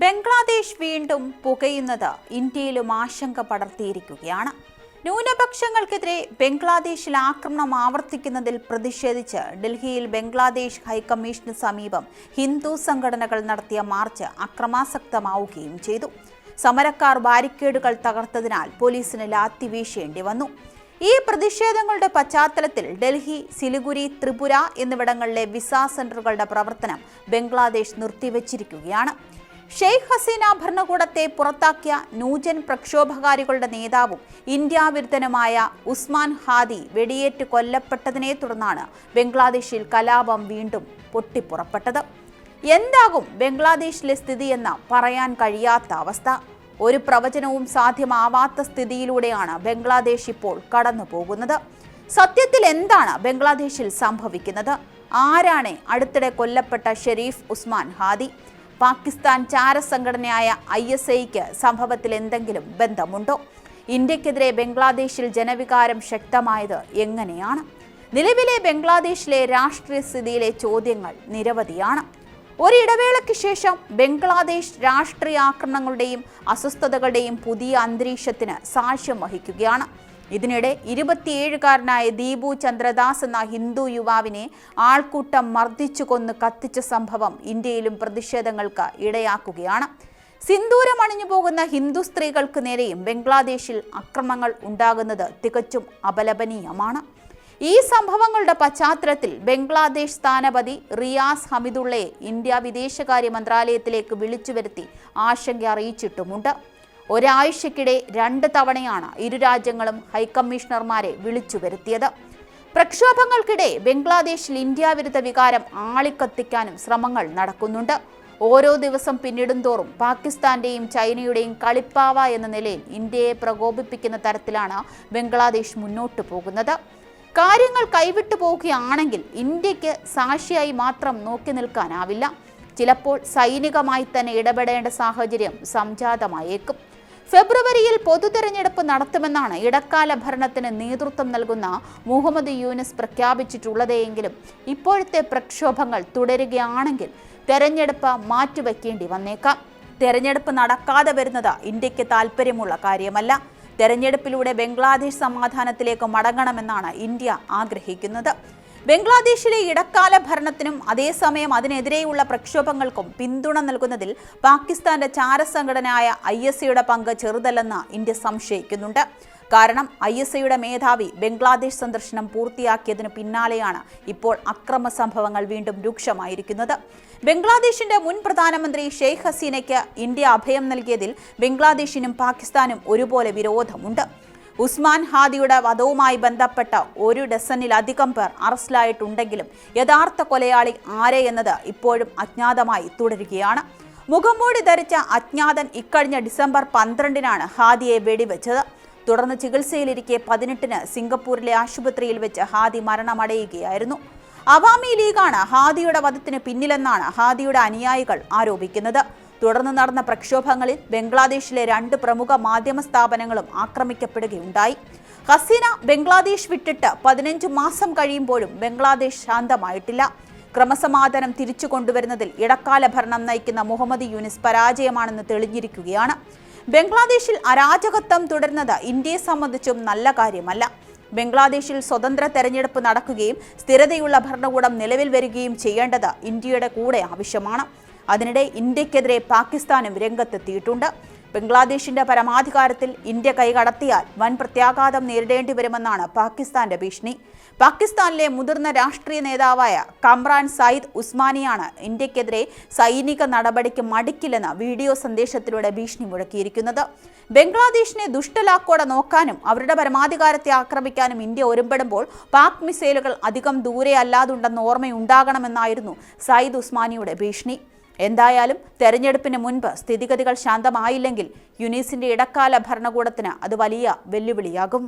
ബംഗ്ലാദേശ് വീണ്ടും പുകയുന്നത് ഇന്ത്യയിലും ആശങ്ക പടർത്തിയിരിക്കുകയാണ്. ന്യൂനപക്ഷങ്ങൾക്കെതിരെ ബംഗ്ലാദേശിൽ ആക്രമണം ആവർത്തിക്കുന്നതിൽ പ്രതിഷേധിച്ച് ഡൽഹിയിൽ ബംഗ്ലാദേശ് ഹൈക്കമ്മീഷന് സമീപം ഹിന്ദു സംഘടനകൾ നടത്തിയ മാർച്ച് അക്രമാസക്തമാവുകയും ചെയ്തു. സമരക്കാർ ബാരിക്കേഡുകൾ തകർത്തതിനാൽ പോലീസിന് ലാത്തി വീശേണ്ടി വന്നു. ഈ പ്രതിഷേധങ്ങളുടെ പശ്ചാത്തലത്തിൽ ഡൽഹി സിലിഗുരി ത്രിപുര എന്നിവിടങ്ങളിലെ വിസ സെന്ററുകളുടെ പ്രവർത്തനം ബംഗ്ലാദേശ് നിർത്തിവച്ചിരിക്കുകയാണ്. ഷെയ്ഖ് ഹസീന ഭരണകൂടത്തെ പുറത്താക്കിയ നൂജൻ പ്രക്ഷോഭകാരികളുടെ നേതാവും ഇന്ത്യ വിരുദ്ധനുമായ ഉസ്മാൻ ഹാദി വെടിയേറ്റ് കൊല്ലപ്പെട്ടതിനെ തുടർന്നാണ് ബംഗ്ലാദേശിൽ കലാപം വീണ്ടും പൊട്ടിപ്പുറപ്പെട്ടത്. എന്താകും ബംഗ്ലാദേശിലെ സ്ഥിതിയെന്ന് പറയാൻ കഴിയാത്ത അവസ്ഥ. ഒരു പ്രവചനവും സാധ്യമാവാത്ത സ്ഥിതിയിലൂടെയാണ് ബംഗ്ലാദേശ് ഇപ്പോൾ കടന്നു പോകുന്നത്. സത്യത്തിൽ എന്താണ് ബംഗ്ലാദേശിൽ സംഭവിക്കുന്നത്? ആരാണ് അടുത്തിടെ കൊല്ലപ്പെട്ട ഷെരീഫ് ഉസ്മാൻ ഹാദി? പാകിസ്ഥാൻ ചാരസംഘടനയായ ഐ എസ് ഐക്ക് സംഭവത്തിൽ എന്തെങ്കിലും ബന്ധമുണ്ടോ? ഇന്ത്യക്കെതിരെ ബംഗ്ലാദേശിൽ ജനവികാരം ശക്തമായത് എങ്ങനെയാണ്? നിലവിലെ ബംഗ്ലാദേശിലെ രാഷ്ട്രീയ സ്ഥിതിയിലെ ചോദ്യങ്ങൾ നിരവധിയാണ്. ഒരിടവേളയ്ക്ക് ശേഷം ബംഗ്ലാദേശ് രാഷ്ട്രീയ ആക്രമണങ്ങളുടെയും അസ്വസ്ഥതകളുടെയും പുതിയ അന്തരീക്ഷത്തിന് സാക്ഷ്യം വഹിക്കുകയാണ്. ഇതിനിടെ ഇരുപത്തിയേഴുകാരനായ ദീപു ചന്ദ്രദാസ് എന്ന ഹിന്ദു യുവാവിനെ ആൾക്കൂട്ടം മർദ്ദിച്ചു കൊന്ന് കത്തിച്ച സംഭവം ഇന്ത്യയിലും പ്രതിഷേധങ്ങൾക്ക് ഇടയാക്കുകയാണ്. സിന്ദൂരം അണിഞ്ഞു പോകുന്ന ഹിന്ദു സ്ത്രീകൾക്ക് നേരെയും ബംഗ്ലാദേശിൽ അക്രമങ്ങൾ ഉണ്ടാകുന്നത് തികച്ചും അപലപനീയമാണ്. ഈ സംഭവങ്ങളുടെ പശ്ചാത്തലത്തിൽ ബംഗ്ലാദേശ് സ്ഥാനപതി റിയാസ് ഹമിദുള്ളയെ ഇന്ത്യ വിദേശകാര്യ മന്ത്രാലയത്തിലേക്ക് വിളിച്ചു വരുത്തി ആശങ്ക അറിയിച്ചിട്ടുമുണ്ട്. ഒരാഴ്ചക്കിടെ രണ്ട് തവണയാണ് ഇരു രാജ്യങ്ങളും ഹൈക്കമ്മീഷണർമാരെ വിളിച്ചു വരുത്തിയത്. പ്രക്ഷോഭങ്ങൾക്കിടെ ബംഗ്ലാദേശിൽ ഇന്ത്യ വിരുദ്ധ വികാരം ആളിക്കത്തിക്കാനും ശ്രമങ്ങൾ നടക്കുന്നുണ്ട്. ഓരോ ദിവസം പിന്നിടുന്തോറും പാകിസ്ഥാന്റെയും ചൈനയുടെയും കളിപ്പാവ എന്ന നിലയിൽ ഇന്ത്യയെ പ്രകോപിപ്പിക്കുന്ന തരത്തിലാണ് ബംഗ്ലാദേശ് മുന്നോട്ടു പോകുന്നത്. കാര്യങ്ങൾ കൈവിട്ടു പോവുകയാണെങ്കിൽ ഇന്ത്യയ്ക്ക് സാക്ഷിയായി മാത്രം നോക്കി നിൽക്കാനാവില്ല. ചിലപ്പോൾ സൈനികമായി തന്നെ ഇടപെടേണ്ട സാഹചര്യം സംജാതമായേക്കും. ഫെബ്രുവരിയിൽ പൊതുതെരഞ്ഞെടുപ്പ് നടത്തുമെന്നാണ് ഇടക്കാല ഭരണത്തിന് നേതൃത്വം നൽകുന്ന മുഹമ്മദ് യൂനിസ് പ്രഖ്യാപിച്ചിട്ടുള്ളതെങ്കിലും ഇപ്പോഴത്തെ പ്രക്ഷോഭങ്ങൾ തുടരുകയാണെങ്കിൽ തെരഞ്ഞെടുപ്പ് മാറ്റിവെക്കേണ്ടി വന്നേക്കാം. തെരഞ്ഞെടുപ്പ് നടക്കാതെ വരുന്നത് ഇന്ത്യയ്ക്ക് താല്പര്യമുള്ള കാര്യമല്ല. തെരഞ്ഞെടുപ്പിലൂടെ ബംഗ്ലാദേശ് സമാധാനത്തിലേക്ക് മടങ്ങണമെന്നാണ് ഇന്ത്യ ആഗ്രഹിക്കുന്നത്. ബംഗ്ലാദേശിലെ ഇടക്കാല ഭരണത്തിനും അതേസമയം അതിനെതിരെയുള്ള പ്രക്ഷോഭങ്ങൾക്കും പിന്തുണ നൽകുന്നതിൽ പാകിസ്ഥാന്റെ ചാരസംഘടനയായ ഐ എസ് സിയുടെ പങ്ക് ചെറുതല്ലെന്ന് ഇന്ത്യ സംശയിക്കുന്നുണ്ട്. കാരണം ഐ എസ് ഐയുടെ മേധാവി ബംഗ്ലാദേശ് സന്ദർശനം പൂർത്തിയാക്കിയതിനു പിന്നാലെയാണ് ഇപ്പോൾ അക്രമ സംഭവങ്ങൾ വീണ്ടും രൂക്ഷമായിരിക്കുന്നത്. ബംഗ്ലാദേശിന്റെ മുൻ പ്രധാനമന്ത്രി ഷെയ്ഖ് ഹസീനയ്ക്ക് ഇന്ത്യ അഭയം നൽകിയതിൽ ബംഗ്ലാദേശിനും പാകിസ്ഥാനും ഒരുപോലെ വിരോധമുണ്ട്. ഉസ്മാൻ ഹാദിയുടെ വധവുമായി ബന്ധപ്പെട്ട ഒരു ഡസനിലധികം പേർ അറസ്റ്റിലായിട്ടുണ്ടെങ്കിലും യഥാർത്ഥ കൊലയാളി ആരെ എന്നത് ഇപ്പോഴും അജ്ഞാതമായി തുടരുകയാണ്. മുഖംമൂടി ധരിച്ച അജ്ഞാതൻ ഇക്കഴിഞ്ഞ ഡിസംബർ പന്ത്രണ്ടിനാണ് ഹാദിയെ വെടിവെച്ചത്. തുടർന്ന് ചികിത്സയിലിരിക്കെ പതിനെട്ടിന് സിംഗപ്പൂരിലെ ആശുപത്രിയിൽ വെച്ച് ഹാദി മരണമടയുകയായിരുന്നു. അവാമി ലീഗാണ് ഹാദിയുടെ വധത്തിന് പിന്നിലെന്നാണ് ഹാദിയുടെ അനുയായികൾ ആരോപിക്കുന്നത്. തുടർന്ന് നടന്ന പ്രക്ഷോഭങ്ങളിൽ ബംഗ്ലാദേശിലെ രണ്ട് പ്രമുഖ മാധ്യമ സ്ഥാപനങ്ങളും ആക്രമിക്കപ്പെടുകയുണ്ടായി. ഹസീന ബംഗ്ലാദേശ് വിട്ടിട്ട് പതിനഞ്ച് മാസം കഴിയുമ്പോഴും ബംഗ്ലാദേശ് ശാന്തമായിട്ടില്ല. ക്രമസമാധാനം തിരിച്ചു കൊണ്ടുവരുന്നതിൽ ഇടക്കാല ഭരണം നയിക്കുന്ന മുഹമ്മദ് യൂനിസ് പരാജയമാണെന്ന് തെളിഞ്ഞിരിക്കുകയാണ്. ബംഗ്ലാദേശിൽ അരാജകത്വം തുടരുന്നത് ഇന്ത്യയെ സംബന്ധിച്ചും നല്ല കാര്യമല്ല. ബംഗ്ലാദേശിൽ സ്വതന്ത്ര തെരഞ്ഞെടുപ്പ് നടക്കുകയും സ്ഥിരതയുള്ള ഭരണകൂടം നിലവിൽ വരികയും ചെയ്യേണ്ടത് ഇന്ത്യയുടെ കൂടെ ആവശ്യമാണ്. അതിനിടെ ഇന്ത്യക്കെതിരെ പാകിസ്ഥാനും രംഗത്തെത്തിയിട്ടുണ്ട്. ബംഗ്ലാദേശിന്റെ പരമാധികാരത്തിൽ ഇന്ത്യ കൈകടത്തിയാൽ വൻ പ്രത്യാഘാതം നേരിടേണ്ടി വരുമെന്നാണ് പാകിസ്ഥാന്റെ ഭീഷണി. പാകിസ്ഥാനിലെ മുതിർന്ന രാഷ്ട്രീയ നേതാവായ കമ്രാൻ സയ്യിദ് ഉസ്മാനിയാണ് ഇന്ത്യക്കെതിരെ സൈനിക നടപടിക്ക് മടിക്കില്ലെന്ന വീഡിയോ സന്ദേശത്തിലൂടെ ഭീഷണി മുഴക്കിയിരിക്കുന്നത്. ബംഗ്ലാദേശിനെ ദുഷ്ടലാക്കോടെ നോക്കാനും അവരുടെ പരമാധികാരത്തെ ആക്രമിക്കാനും ഇന്ത്യ ഒരുമ്പെടുമ്പോൾ പാക് മിസൈലുകൾ അധികം ദൂരെ അല്ലാതുണ്ടെന്ന് ഓർമ്മയുണ്ടാകണമെന്നായിരുന്നു സയ്യിദ് ഉസ്മാനിയുടെ ഭീഷണി. എന്തായാലും തെരഞ്ഞെടുപ്പിന് മുൻപ് സ്ഥിതിഗതികൾ ശാന്തമായില്ലെങ്കിൽ യുനീസിന്റെ ഇടക്കാല ഭരണകൂടത്തിന് അത് വലിയ വെല്ലുവിളിയാകും.